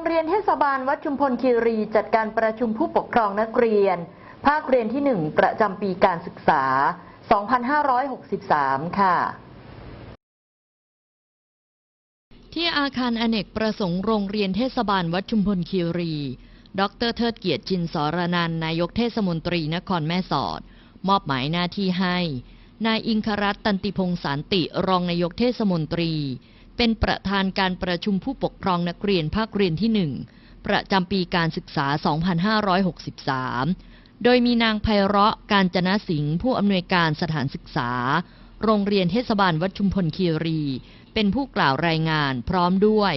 รงเรียนเทศบาลวัดชุมพลคีรีจัดการประชุมผู้ปกครองนักเรียน ภาคเรียนที่ 1 ประจำปีการศึกษา 2563 ค่ะ ที่อาคารอเนกประสงค์โรงเรียนเทศบาลวัดชุมพลคีรี ดรเทิดเกียรติจินสรนันนายกเทศมนตรีนครแม่สอด มอบหมายหน้าที่ให้ นายอิงครัตน์ตันติพงสานติรองนายกเทศมนตรี เป็นประธานการประชุมผู้ปกครองนักเรียนภาคเรียนที่หนึ่งประจำปีการศึกษา 2563 โดยมีนางไพเราะการจนะสิงห์ผู้อำนวยการสถานศึกษา โรงเรียนเทศบาลวัดชุมพลคีรี เป็นผู้กล่าวรายงานพร้อมด้วย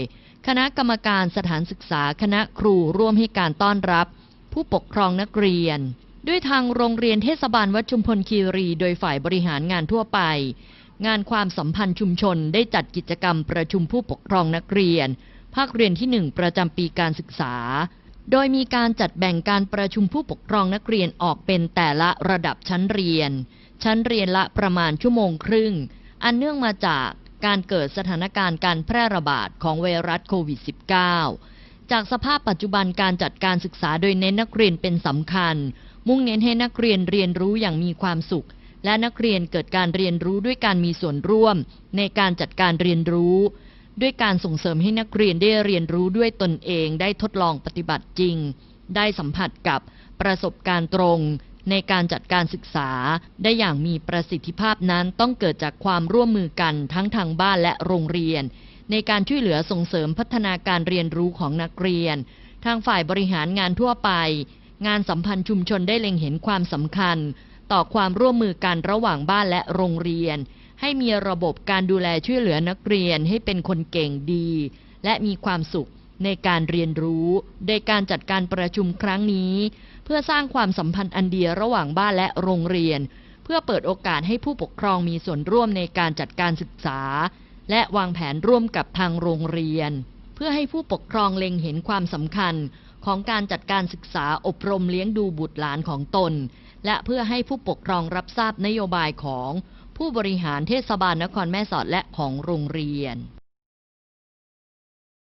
คณะกรรมการสถานศึกษาคณะครูร่วมให้การต้อนรับ ผู้ปกครองนักเรียน ด้วยทางโรงเรียนเทศบาลวัดชุมพลคีรี โดยฝ่ายบริหารงานทั่วไป งานความสัมพันธ์ชุมชนได้จัดกิจกรรมประชุมผู้ปกครองนักเรียน ภาคเรียนที่หนึ่งประจำปีการศึกษา โดยมีการจัดแบ่งการประชุมผู้ปกครองนักเรียนออกเป็นแต่ละระดับชั้นเรียน ชั้นเรียนละประมาณชั่วโมงครึ่ง อันเนื่องมาจากการเกิดสถานการณ์การแพร่ระบาดของไวรัสโควิด -19 จากสภาพปัจจุบันการจัดการศึกษาโดยเน้นนักเรียนเป็นสำคัญ มุ่งเน้นให้นักเรียนเรียนรู้อย่างมีความสุข และนักเรียนเกิดการเรียนรู้ด้วยการมีส่วนร่วม ในการจัดการเรียนรู้ ด้วยการส่งเสริมให้นักเรียนได้เรียนรู้ด้วยตนเองได้ทดลองปฏิบัติจริง ได้สัมผัสกับประสบการณ์ตรง ในการจัดการศึกษา ได้อย่างมีประสิทธิภาพนั้นต้องเกิดจากความร่วมมือกันทั้งทางบ้านและโรงเรียน ในการช่วยเหลือส่งเสริมพัฒนาการเรียนรู้ของนักเรียน ทางฝ่ายบริหารงานทั่วไป งานสัมพันธ์ชุมชนได้เล็งเห็นความสำคัญ ต่อความร่วมมือกันระหว่างบ้านและโรงเรียน ให้มีระบบการดูแลช่วยเหลือนักเรียนให้เป็นคนเก่งดี และมีความสุขในการเรียนรู้โดยการจัดการประชุมครั้งนี้ เพื่อสร้างความสัมพันธ์อันเดียระหว่างบ้านและโรงเรียน เพื่อเปิดโอกาสให้ผู้ปกครองมีส่วนร่วมในการจัดการศึกษา และวางแผนร่วมกับทางโรงเรียน เพื่อให้ผู้ปกครองเล็งเห็นความสำคัญของการจัดการศึกษาอบรมเลี้ยงดูบุตรหลานของตน และเพื่อให้ผู้ปกครองรับทราบนโยบายของผู้บริหารเทศบาลนครแม่สอดและของโรงเรียน